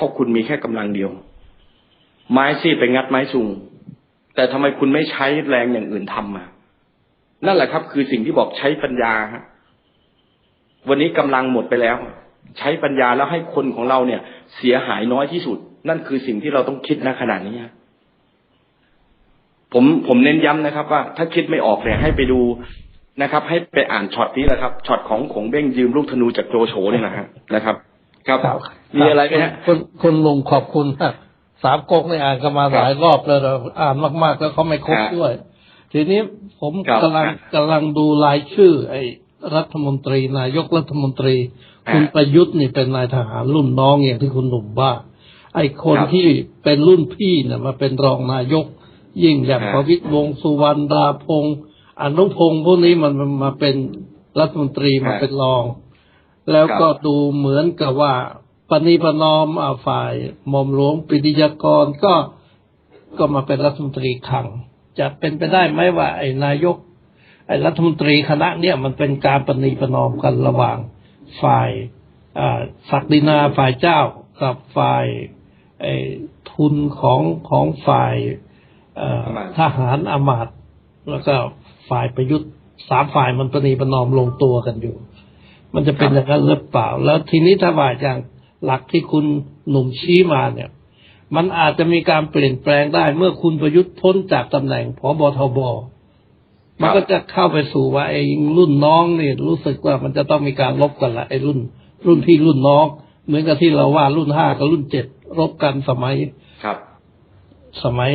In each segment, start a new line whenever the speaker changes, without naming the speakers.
เพราะคุณมีแค่กำลังเดียว ไม้ซี่ไปงัดไม้ซุงแต่ทำไมคุณไม่ใช้แรงอย่างอื่นทำมานั่นแหละครับ คือสิ่งที่บอกใช้ปัญญาฮะวันนี้กำลังหมดไปแล้ว ใช้ปัญญาแล้วให้คนของเราเนี่ย เสียหายน้อยที่สุด นั่นคือสิ่งที่เราต้องคิดณขณะนี้ผมผมเน้นย้ำนะครับ ว่า ถ้าคิดไม่ออกเนี่ยให้ไปดูนะครับ ให้ไปอ่านช็อตนี้แหละครับช็อตของขงเบ้งยืมลูกธนูจากโจโฉเนี่ยนะฮะนะครับ ครับ
ครับ
มีอะไรไหมฮะ
คุณคุณลุงขอบคุณมากสามก๊กในอ่านกันมาหลายรอบแล้วเราอ่านมาก ๆ แล้วเขาไม่ครบ
ครับ
ด้วย ทีนี้ผม
ครับ
กำลังกำลังดูรายชื่อ ไอ้รัฐมนตรี นายกรัฐมนตรี
ครับ
คุณประยุทธ์นี่เป็นนายทหารรุ่นน้องอย่างที่คุณหนุ่มว่าไอ้คน
ครับ
ที่เป็นรุ่นพี่เนี่ยมาเป็นรองนายก ยิ่งอย่าง
ครับ
ประวิตรวงษ์สุวรรณราพงษ์อนุพงศ์พวกนี้มันมันมาเป็นรัฐมนตรีมาเป็นรอง แล้วก็ดูเหมือนกับว่าปณิประนอมอ่าฝ่ายหม่อมหลวงปริยากรก็ก็มาเป็นรัฐมนตรีคลัง จะเป็นไปได้ไหมว่า ไอ้นายก ไอ้รัฐมนตรีคณะเนี่ยมันเป็นการปณีประนอมกันระหว่างฝ่ายอ่าศักดินาฝ่ายเจ้ากับฝ่ายไอ้ทุนของของฝ่ายเอ่อ
อำมาตย์
ทหารอามาตย์แล้วก็ฝ่ายประยุทธ์สามฝ่ายมันปณีประนอมลงตัวกันอยู่ มันจะเป็นอย่างนั้นหรือเปล่า แล้วทีนี้ถ้าว่าอย่างหลักที่คุณหนุ่มชี้มาเนี่ย มันอาจจะมีการเปลี่ยนแปลงได้ เมื่อคุณประยุทธ์พ้นจากตำแหน่งพบทบมันก็จะเข้าไปสู่ว่าไอ้รุ่นน้องเนี่ยรู้สึกว่ามันจะต้องมีการลบกันละไอ้รุ่น รุ่นพี่รุ่นน้อง เหมือนกับที่เราว่ารุ่นห้ากับรุ่นเจ็ดรบกันสมัย
ครับ
สมัย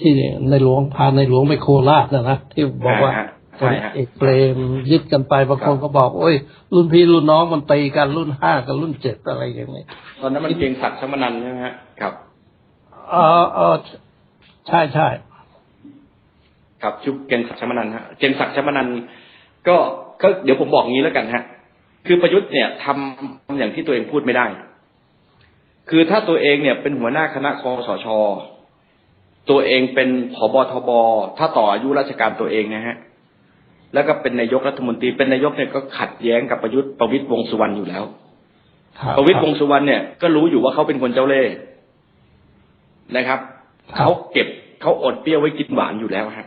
ที่ในหลวงพาในหลวงไปโคราชนะนะที่บอกว่า
ฮะ
พ
ใช่
ล
ฮะ
เอกเปรมยึดกันไปบางคน
ครับ
ก็บอก โอ้ย รุ่นพี่รุ่นน้องมันตีกันรุ่นห้ากับรุ่นเจ็ดอะไรอย่างนี้
ตอนนั้นมันเพียงศักดิ์สมนันท์ใช่ไหมฮะครับ
เออเออใช่ใช่
ครับชุบเกณฑ์ศักดิ์ชมนันท์ฮะเกณฑ์ศักดิ์ชมนันท์ก็ก็เดี๋ยวผมบอกงี้แล้วกันฮะ คือประยุทธ์เนี่ยทำอย่างที่ตัวเองพูดไม่ได้ คือถ้าตัวเองเนี่ยเป็นหัวหน้าคณะคอสชตัวเองเป็นผบทบถ้าต่ออายุราชการตัวเองนะฮะ แล้วก็เป็นนายกรัฐมนตรี เป็นนายกเนี่ยก็ขัดแย้งกับประยุทธ์ประวิตรวงษ์สุวรรณอยู่แล้ว
ครับ
ประวิตรวงษ์สุวรรณเนี่ยก็รู้อยู่ว่าเขาเป็นคนเจ้าเล่ห์นะครับเขาเก็บเขาอดเปรี้ยวไว้กินหวานอยู่แล้วฮะ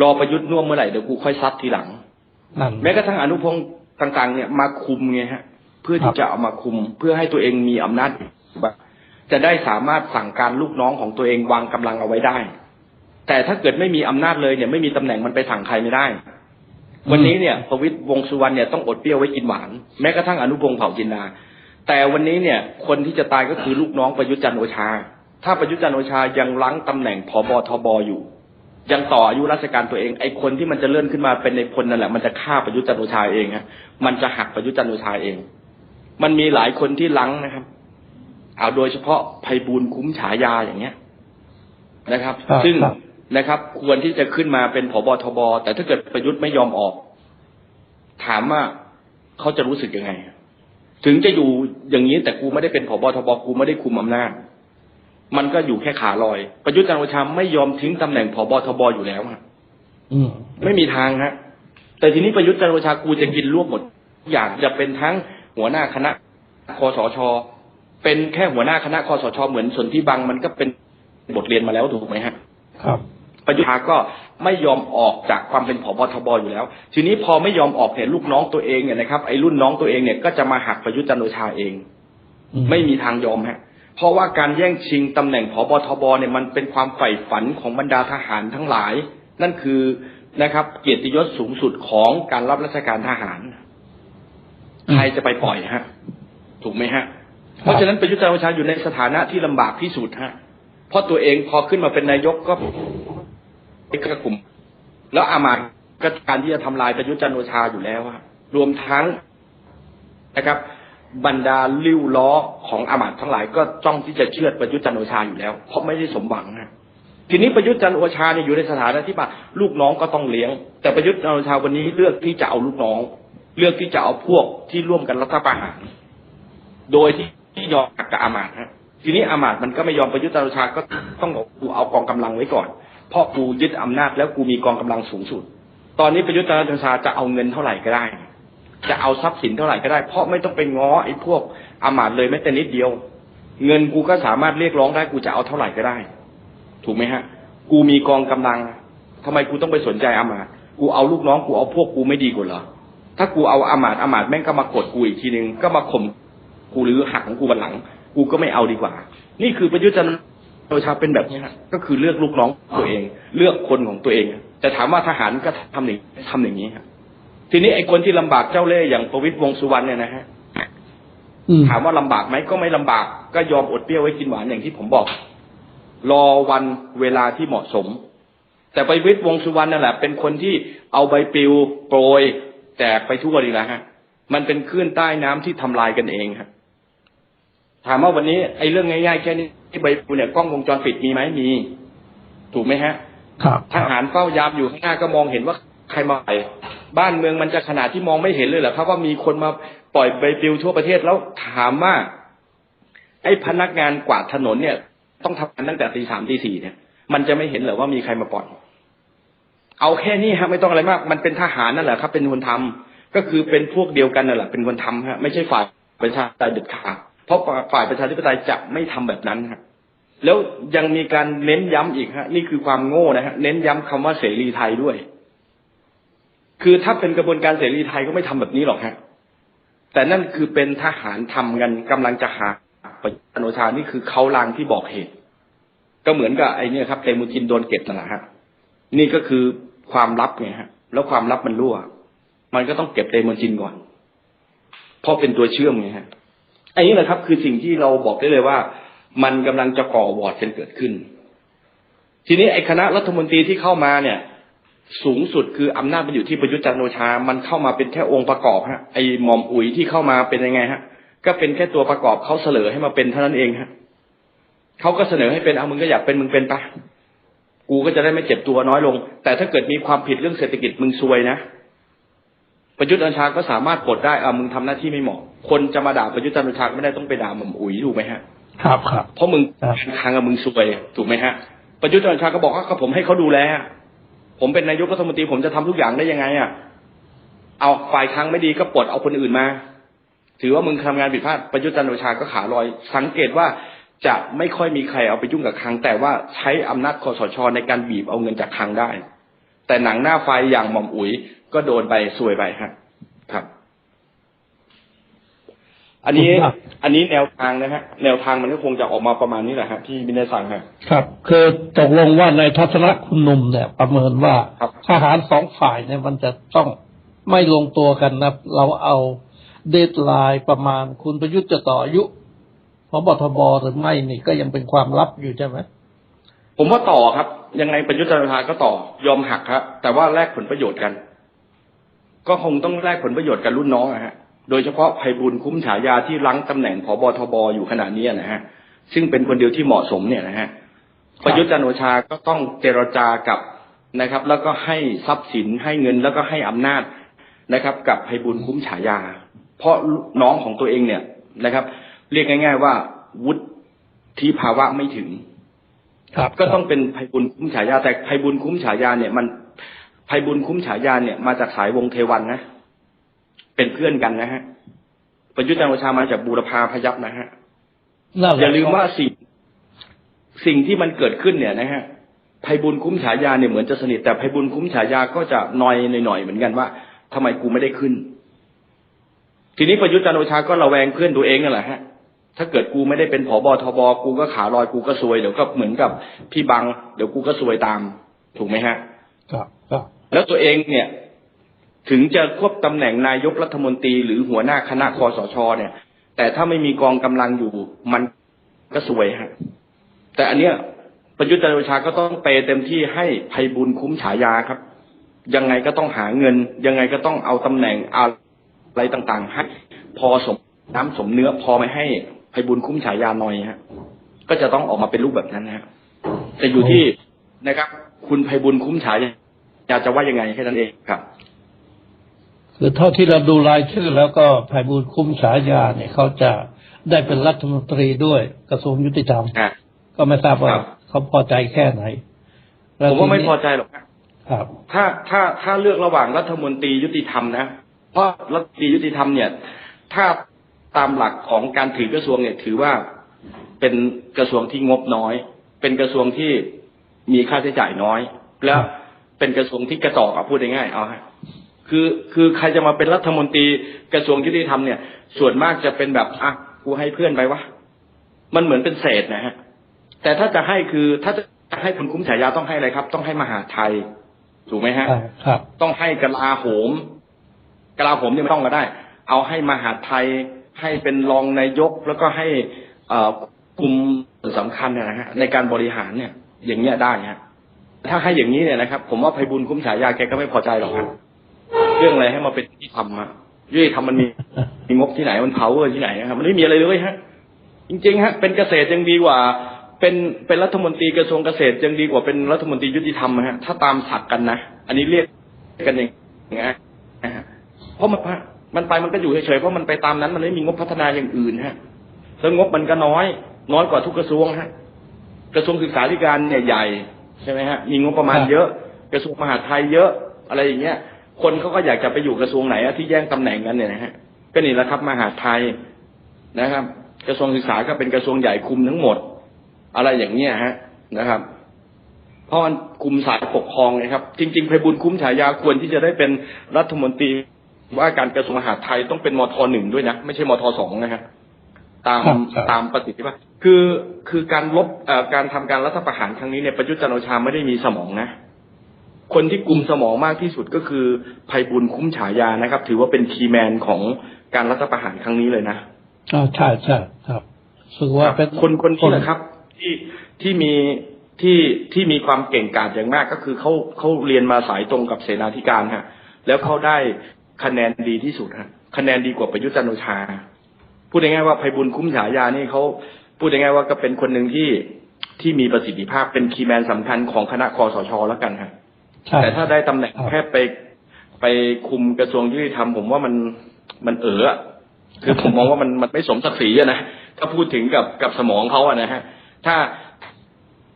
รอประยุทธ์น่วมเมื่อไหร่เดี๋ยวกูค่อยซัดทีหลัง
นั่น
แม้กระทั่งอนุพงศ์ต่าง ๆ เนี่ยมาคุมไงฮะ เพื่อ
ครั
ที่
บ
จะเอามาคุม เพื่อให้ตัวเองมีอำนาจจะได้สามารถสั่งการลูกน้องของตัวเองวางกำลังเอาไว้ได้ แต่ถ้าเกิดไม่มีอำนาจเลยเนี่ยไม่มีตำแหน่งมันไปสั่งใครไม่ได้ วันนี้เนี่ยประวิตรวงษ์สุวรรณเนี่ยต้องอดเปรี้ยวไว้กินหวาน แม้กระทั่งอนุพงศ์เผ่าจินดา แต่วันนี้เนี่ยคนที่จะตายก็คือลูกน้องประยุทธ์จันทร์โอชา ถ้าประยุทธ์จันทร์โอชายังรั้งตำแหน่งผบทบอยู่ ยังต่ออายุราชการตัวเองไอ้คนที่มันจะเลื่อนขึ้นมาเป็นในพลนั่นแหละมันจะฆ่าประยุทธ์จันทร์โอชาเองฮะมันจะหักประยุทธ์จันทร์โอชาเอง มันมีหลายคนที่รั้งนะครับเอาโดยเฉพาะไพบูลย์คุ้มฉายาอย่างเงี้ยนะครับ
ครับ
ซึ่ง
ครับ
นะครับ ควรที่จะขึ้นมาเป็นผบทบ แต่ถ้าเกิดประยุทธ์ไม่ยอมออก ถามว่าเขาจะรู้สึกยังไง ถึงจะอยู่อย่างนี้แต่กูไม่ได้เป็นผบทบกูไม่ได้คุมอำนาจมันก็อยู่แค่ขาลอย ประยุทธ์จันทร์โอชาไม่ยอมทิ้งตำแหน่งผบทบอยู่แล้วฮะ
อืม
ไม่มีทางฮะ แต่ทีนี้ประยุทธ์จันทร์โอชากูจะกินรวบหมดทุกอย่างจะเป็นทั้งหัวหน้าคณะคอสช เป็นแค่หัวหน้าคณะคอสช เหมือนส่วนที่บังมันก็เป็นบทเรียนมาแล้วถูกไหมฮะ
ครับ
ประยุทธ์ก็ไม่ยอมออกจากความเป็นผบทบอยู่แล้ว ทีนี้พอไม่ยอมออกเนี่ยลูกน้องตัวเองเนี่ยนะครับไอ้รุ่นน้องตัวเองเนี่ยก็จะมาหักประยุทธ์จันทร์โอชาเอง
อืม
ไม่มีทางยอมฮะเพราะว่าการแย่งชิงตำแหน่งผบทบเนี่ยมันเป็นความใฝ่ฝันของบรรดาทหารทั้งหลาย นั่นคือนะครับ เกียรติยศสูงสุดของการรับราชการทหารใครจะไปปล่อยฮะ ถูกไหมฮะ เพราะฉะนั้นประยุทธ์จันทร์โอชาอยู่ในสถานะที่ลำบากที่สุดฮะเพราะตัวเองพอขึ้นมาเป็นนายกก็ไอ้ กระกลุ่ม แล้วอามาตก็การที่จะทำลายประยุทธ์จันโอชาอยู่แล้วรวมทั้งนะครับ บรรดาลิ้วล้อของอามาตทั้งหลายก็จ้องที่จะเชื่อดประยุทธ์จันโอชาอยู่แล้ว เพราะไม่ได้สมหวังฮะทีนี้ประยุทธ์จันโอชาเนี่ยอยู่ในสถานะที่ว่าลูกน้องก็ต้องเลี้ยง แต่ประยุทธ์จันโอชาวันนี้เลือกที่จะเอาลูกน้อง เลือกที่จะเอาพวกที่ร่วมกันรัฐประหาร โดยที่ที่ยอมกับอามาตฮะทีนี้อามาตมันก็ไม่ยอมประยุทธ์จันโอชาก็ต้องบอกกูเอากองกำลังไว้ก่อน พราะกูยึดอำนาจแล้วกูมีกองกำลังสูงสุด ตอนนี้ประยุทธ์จันทร์โอชาจะเอาเงินเท่าไหร่ก็ได้ จะเอาทรัพย์สินเท่าไหร่ก็ได้ เพราะไม่ต้องไปง้อไอ้พวกอามาตเลยแม้แต่นิดเดียว เงินกูก็สามารถเรียกร้องได้กูจะเอาเท่าไหร่ก็ได้ ถูกไหมฮะ กูมีกองกำลังทำไมกูต้องไปสนใจอามาตกูเอาลูกน้องกูเอาพวกกูไม่ดีกว่าเหรอถ้ากูเอาอามาตอามาตแม่งก็มากดกูอีกทีนึงก็มาข่มกูหรือหักของกูบันหลัง กูก็ไม่เอาดีกว่า นี่คือประยุทธ์จันทร์ โอชาเป็นแบบนี้ฮะก็คือเลือกลูกน้องตัวเอง เลือกคนของตัวเองแต่ถามว่าทหารก็ทำอย่างทำอย่างนี้ครับทีนี้ไอ้คนที่ลำบากเจ้าเล่ห์อย่างประวิตรวงษ์สุวรรณเนี่ยนะฮะ
อืม
ถามว่าลำบากไหมก็ไม่ลำบาก ก็ยอมอดเปรี้ยวไว้กินหวานอย่างที่ผมบอก รอวันเวลาที่เหมาะสม แต่ไปวิทย์วงษ์สุวรรณนั่นแหละ เป็นคนที่เอาใบปลิวโปรยแจกไปทั่วดีแล้วฮะ มันเป็นคลื่นใต้น้ำที่ทำลายกันเองครับ ถามว่าวันนี้ไอ้เรื่องง่ายๆแค่นี้ที่ใบปลิวเนี่ยกล้องวงจรปิดมีไหมมี ถูกไหมฮะ
ครับ
ทหารเฝ้ายามอยู่ข้างหน้าก็มองเห็นว่าใครมาไปบ้านเมืองมันจะขนาดที่มองไม่เห็นเลยเหรอครับว่ามีคนมาปล่อยใบปลิวทั่วประเทศแล้วถามว่า ไอ้พนักงานกวาดถนนเนี่ย ต้องทำงานตั้งแต่ตีสามตีสี่เนี่ย มันจะไม่เห็นเหรอว่ามีใครมาปล่อยเอาแค่นี้ฮะไม่ต้องอะไรมาก มันเป็นทหารนั่นแหละครับ เป็นคนทำก็คือเป็นพวกเดียวกันนั่นแหละเป็นคนทำฮะไม่ใช่ฝ่ายประชาธิปไตยเด็ดขาด เพราะฝ่ายประชาธิปไตยจะไม่ทำแบบนั้นฮะแล้วยังมีการเน้นย้ำอีกฮะ นี่คือความโง่นะฮะเน้นย้ำคำว่าเสรีไทยด้วย คือถ้าเป็นกระบวนการเสรีไทยก็ไม่ทำแบบนี้หรอกฮะแต่นั่นคือเป็นทหารทำกันกำลังจะหาประยุทธ์จันทร์โอชานี่คือเขาลางที่บอกเหตุ ก็เหมือนกับไอ้เนี่ยครับเตมูจินโดนเก็บนั่นแหละฮะนี่ก็คือความลับไงฮะ แล้วความลับมันรั่ว มันก็ต้องเก็บเตมูจินก่อนเพราะเป็นตัวเชื่อมไงฮะ อันนี้แหละครับ คือสิ่งที่เราบอกได้เลยว่า มันกำลังจะก่อวอร์ดกันเกิดขึ้น ทีนี้ไอ้คณะรัฐมนตรีที่เข้ามาเนี่ย สูงสุดคืออำนาจมันอยู่ที่ประยุทธ์จันโอชา มันเข้ามาเป็นแค่องค์ประกอบฮะไอ้หม่อมอุ๋ยที่เข้ามาเป็นยังไงฮะ ก็เป็นแค่ตัวประกอบเขาเสนอให้มาเป็นเท่านั้นเองฮะเขาก็เสนอให้เป็นเอามึงก็อยากเป็นมึงเป็นปะกูก็จะได้ไม่เจ็บตัวน้อยลง แต่ถ้าเกิดมีความผิดเรื่องเศรษฐกิจมึงซวยนะประยุทธ์จันโอชาก็สามารถปลดได้เอามึงทำหน้าที่ไม่เหมาะ คนจะมาด่าประยุทธ์จันทร์โอชาไม่ได้ต้องไปด่าหม่อมอุ๋ยถูกไหมฮะ
ครับครับ
เพราะมึง
ครับ
ทางกับมึงซวยถูกไหมฮะ ประยุทธ์จันทร์โอชาก็บอกว่าก็ผมให้เขาดูแลผมเป็นนายกรัฐมนตรีผมจะทำทุกอย่างได้ยังไงอะเอาฝ่ายค้างไม่ดีก็ปลดเอาคนอื่นมา ถือว่ามึงทำงานผิดพลาดประยุทธ์จันทร์โอชาก็ขาลอย สังเกตว่าจะไม่ค่อยมีใครเอาไปยุ่งกับคลังแต่ว่าใช้อำนาจคอสชในการบีบเอาเงินจากคลังได้ แต่หนังหน้าไฟอย่างหม่อมอุ๋ยก็โดนไปซวยไปฮะครับ อันนี้
ครับ
อันนี้แนวทางนะฮะแนวทางมันก็คงจะออกมาประมาณนี้แหละฮะที่มินได้สั่งฮะ
ครับ คือตกลงว่าในทัศนะคุณหนุ่มเนี่ยประเมินว่า
ครับ
ทหารสองฝ่ายเนี่ยมันจะต้องไม่ลงตัวกันนะเราเอาเดทไลน์ประมาณคุณประยุทธ์จะต่ออายุพบทบหรือไม่นี่ก็ยังเป็นความลับอยู่ใช่ไหม
ผมว่าต่อครับ ยังไงประยุทธ์จันทร์โอชาก็ต่อยอมหักครับแต่ว่าแลกผลประโยชน์กัน ก็คงต้องแลกผลประโยชน์กันรุ่นน้องอะฮะ โดยเฉพาะไพบุญคุ้มฉายาที่รั้งตำแหน่งผบทบอยู่ขณะนี้นะฮะซึ่งเป็นคนเดียวที่เหมาะสมเนี่ยนะฮะประยุทธ์จันทร์โอชาก็ต้องเจรจากับนะครับ แล้วก็ให้ทรัพย์สินให้เงินแล้วก็ให้อำนาจนะครับ กับไพบุญคุ้มฉายา เพราะน้องของตัวเองเนี่ยนะครับ เรียกง่าย ๆ ว่าวุฒิภาวะไม่ถึง
ครับ
ก็ต้องเป็นไพบุญคุ้มฉายาแต่ไพบุญคุ้มฉายาเนี่ยมันไพบุญคุ้มฉายาเนี่ยมาจากสายวงเทวันนะ เป็นเพื่อนกันนะฮะ ประยุทธ์จันทร์โอชามาจากบูรพาพยับนะฮะ
นั่นแหละ
อย่าลืมว่าสิ่งสิ่งที่มันเกิดขึ้นเนี่ยนะฮะไพบุญคุ้มฉายาเนี่ยเหมือนจะสนิทแต่ไพบุญคุ้มฉายาก็จะนอยหน่อยๆเหมือนกันว่าทำไมกูไม่ได้ขึ้น ทีนี้ประยุทธ์จันทร์โอชาก็ระแวงเพื่อนตัวเองนั่นแหละฮะถ้าเกิดกูไม่ได้เป็นผอบอทบกูก็ขาลอยกูก็ซวยเดี๋ยวก็เหมือนกับพี่บัง เดี๋ยวกูก็ซวยตาม ถูกไหมฮะ
ครับครับ
แล้วตัวเองเนี่ย ถึงจะควบ ตำแหน่งนายกรัฐมนตรีหรือหัวหน้าคณะคอสช เนี่ย แต่ถ้าไม่มีกองกำลังอยู่มันก็ซวยฮะแต่อันเนี้ยประยุทธ์จันทร์โอชาก็ต้องเปเต็มที่ให้ไพบุญคุ้มฉายาครับ ยังไงก็ต้องหาเงิน ยังไงก็ต้องเอาตำแหน่งอะไรต่างๆให้พอสมน้ำสมเนื้อพอไม่ให้ไพบุญคุ้มฉายาหน่อยฮะ ก็จะต้องออกมาเป็นรูปแบบนั้นนะฮะแต่อยู่ที่นะครับ คุณไพบุญคุ้มฉายาจะว่ายังไงแค่นั้นเองครับ
คือเท่าที่เราดูรายชื่อ แล้วก็ไพบูลย์คุ้มฉายาเนี่ยเขาจะได้เป็นรัฐมนตรีด้วยกระทรวงยุติธรรม
อะ
ก็ไม่ทราบว่า
ครับ
เขาพอใจแค่ไหนแล้ว
ผมว่าไม่
ทีนี้
พอใจหรอกฮะ
ครับ
ถ้าถ้าถ้าเลือกระหว่างรัฐมนตรียุติธรรมนะเพราะรัฐมนตรียุติธรรมเนี่ย ถ้าตามหลักของการถือกระทรวงเนี่ยถือว่าเป็นกระทรวงที่งบน้อย เป็นกระทรวงที่มีค่าใช้จ่ายน้อย แล้วเป็นกระทรวงที่กระจอกอะพูดง่ายๆเอาฮะ คือคือใครจะมาเป็นรัฐมนตรีกระทรวงยุติธรรมเนี่ย ส่วนมากจะเป็นแบบอะกูให้เพื่อนไปวะมันเหมือนเป็นเศษนะฮะ แต่ถ้าจะให้คือถ้าจะให้คุณคุ้มฉายาต้องให้อะไรครับ ต้องให้มหาไทย ถูกไหมฮะ
ใช่ครับ
ต้องให้กลาโหมกลาโหมเนี่ยไม่ต้องก็ได้ เอาให้มหาไทยให้เป็นรองนายกแล้วก็ให้เอ่อกลุ่มสำคัญเนี่ยนะฮะในการบริหารเนี่ย อย่างเงี้ยได้ฮะถ้าให้อย่างนี้เนี่ยนะครับ ผมว่าไพบุญคุ้มฉายาแกก็ไม่พอใจหรอกครับเรื่องอะไรให้มาเป็นที่ทำอะยุติธรรมมันมีมีงบที่ไหนมันเผาเออที่ไหนนะครับมันไม่มีอะไรเลยฮะ จริงๆฮะ เป็นเกษตรยังดีกว่า เป็นเป็นรัฐมนตรีกระทรวงเกษตรยังดีกว่าเป็นรัฐมนตรียุติธรรมฮะถ้าตามศักดิ์กันนะอันนี้เรียกกันอย่างงี้ยนะฮะเพราะมันมันไปมันก็อยู่เฉยๆเพราะมันไปตามนั้น มันไม่มีงบพัฒนาอย่างอื่นฮะแล้วงบมันก็น้อย น้อยกว่าทุกกระทรวงฮะกระทรวงศึกษาธิการเนี่ยใหญ่ใช่ไหมฮะมีงบประมาณเยอะ กระทรวงมหาดไทยเยอะอะไรอย่างเงี้ย คนเขาก็อยากจะไปอยู่กระทรวงไหนอะที่แย่งตำแหน่งกันเนี่ยนะฮะก็นี่แหละครับมหาดไทยนะครับ กระทรวงศึกษาก็เป็นกระทรวงใหญ่คุมทั้งหมด อะไรอย่างเงี้ยฮะนะครับเพราะมันคุมสายปกครองไงครับ จริงๆไพบุญคุ้มฉายาควรที่จะได้เป็นรัฐมนตรีว่าการกระทรวงมหาดไทยต้องเป็นมทหนึ่งด้วยนะไม่ใช่มทสองนะฮะตาม
ครับครับ
ตามประสิทธิภาพคือคือการลบเอ่อการทำการรัฐประหารครั้งนี้เนี่ยประยุทธ์จันทร์โอชาไม่ได้มีสมองนะ คนที่กลุ่มสมองมากที่สุดก็คือไพบุญคุ้มฉายานะครับ ถือว่าเป็นคีย์แมนของการรัฐประหารครั้งนี้เลยนะ
อ่าใช่ใช่ครับถือว่าเป็น
คนคนนี้แหละครับ ที่ที่มีที่ที่มีความเก่งกาจอย่างมากก็คือเขาเขาเรียนมาสายตรงกับเสนาธิการฮะ แล้วเขาได้คะแนนดีที่สุดฮะคะแนนดีกว่าประยุทธ์จันทร์โอชา พูดง่ายๆว่าไพบุญคุ้มฉายานี่เขาพูดง่ายๆว่าก็เป็นคนหนึ่งที่ที่มีประสิทธิภาพเป็นคีย์แมนสำคัญของคณะคอสชแล้วกันฮะ
ใช่
แต่ถ้าได้ตำแหน่ง
ครับ
แค่ไปไปคุมกระทรวงยุติธรรมผมว่ามันมันเอออะคือผมมองว่ามันมันไม่สมศักดิ์ศรีอะนะถ้าพูดถึงกับกับสมองเขาอะนะฮะ ถ้า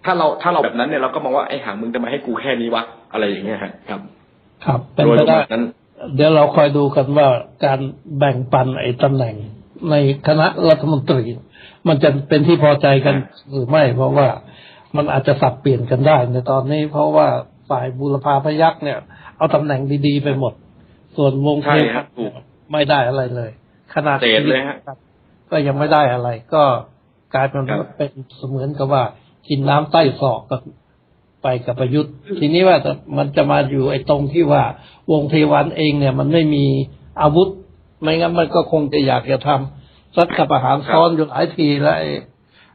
ถ้าเราถ้าเราแบบนั้นเนี่ยเราก็มองว่าไอ้หามึงจะมาให้กูแค่นี้วะอะไรอย่างเงี้ยฮะครับ
ครับเป็น
โดย
ไป
ประ
ได้
มาณนั้น
เดี๋ยวเราคอยดูกันว่าการแบ่งปันไอ้ตำแหน่งในคณะรัฐมนตรี มันจะเป็นที่พอใจกันหรือไม่ เพราะว่ามันอาจจะสับเปลี่ยนกันได้ในตอนนี้ เพราะว่า ฝ่ายบุรพาพยักษ์เนี่ย เอาตำแหน่งดีๆไปหมด ส่วนวง
ใช่
เทพ
ครับถูก
ไม่ได้อะไรเลย ขนาด
เศษเลยฮะ
ก็ยังไม่ได้อะไร ก็กลายเป็น
ครับ
ว่าเป็นเสมือนกับว่า กินน้ำใต้ศอกกับไปกับประยุทธ์ ทีนี้ว่าจะมันจะมาอยู่ไอ้ตรงที่ว่าวงเทวันเองเนี่ย มันไม่มีอาวุธ ไม่งั้นมันก็คงจะอยากจะทำรัฐประหาร
ครับ
ซ้อนอยู่หลายทีแล้วไอ้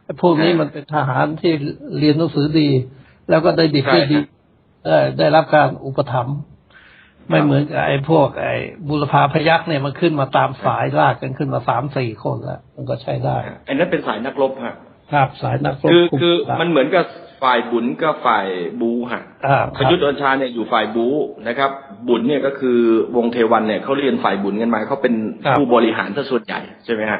ไอ้พวกนี้
ฮะ
มันเป็นทหารที่เรียนหนังสือดี แล้วก็ได้ดี
ใช่
ได้ดี
ฮะ
ได้ได้รับการอุปถัมภ์ไม่เหมือนกับไอ้พวก ไอ้บุรพาพยักษ์เนี่ยมันขึ้นมาตามสายลากกันขึ้นมาสามสี่คนแล้วมันก็ใช้ได้
อันนั้นเป็นสายนักรบฮะ
ครับสายนักรบ
คือ
คุม
คือ
ได้
มันเหมือนกับฝ่ายบุญกับฝ่ายบูฮะ
อ่า
ประยุทธ์จันทร์โอชาเนี่ยอยู่ฝ่ายบูนะครับ บุญเนี่ยก็คือวงเทวันเนี่ยเขาเรียนฝ่ายบุญกันมาเขาเป็นผู้บริหารซะส่วนใหญ่ใช่ไหมฮะ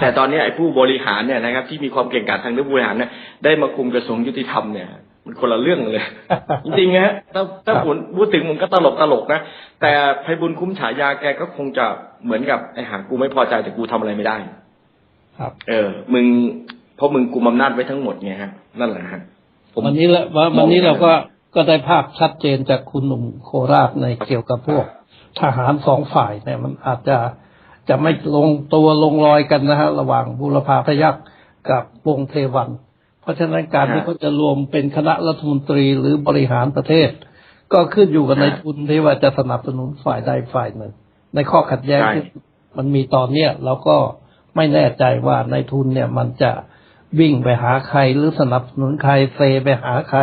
แต่ตอนนี้ไอ้ผู้บริหารเนี่ยนะครับที่มีความเก่งกาจทางเรื่องบริหารเนี่ยได้มาคุมกระทรวงยุติธรรมเนี่ย มันคนละเรื่องเลย จริงๆฮะถ้าถ้าผมพูดถึงมันก็ตลกตลกนะ แต่ไพบุญคุ้มฉายาแกก็คงจะเหมือนกับไอ้หากูไม่พอใจแต่กูทำอะไรไม่ได้
ครับ
เออ มึงเพราะมึงกุมอำนาจไว้ทั้งหมดไงฮะ นั่นแหละฮะผม
วันนี้ละว่าวันนี้เราก็ก็ได้ภาพชัดเจนจากคุณหนุ่มโคราชในเกี่ยวกับพวกทหารสองฝ่ายเนี่ยมันอาจจะจะไม่ลงตัวลงรอยกันนะฮะ ระหว่างบุรพาพยักษ์กับวงเทวัน เพราะฉะนั้นการที่เขาจะรวมเป็นคณะรัฐมนตรีหรือบริหารประเทศ ก็ขึ้นอยู่กับในทุนที่ว่าจะสนับสนุนฝ่ายใดฝ่ายหนึ่ง ในข้อขัดแย้ง
ใช่
ที่มันมีตอนเนี้ยเราก็ไม่แน่ใจว่าในทุนเนี่ยมันจะวิ่งไปหาใครหรือสนับสนุนใครเซไปหาใคร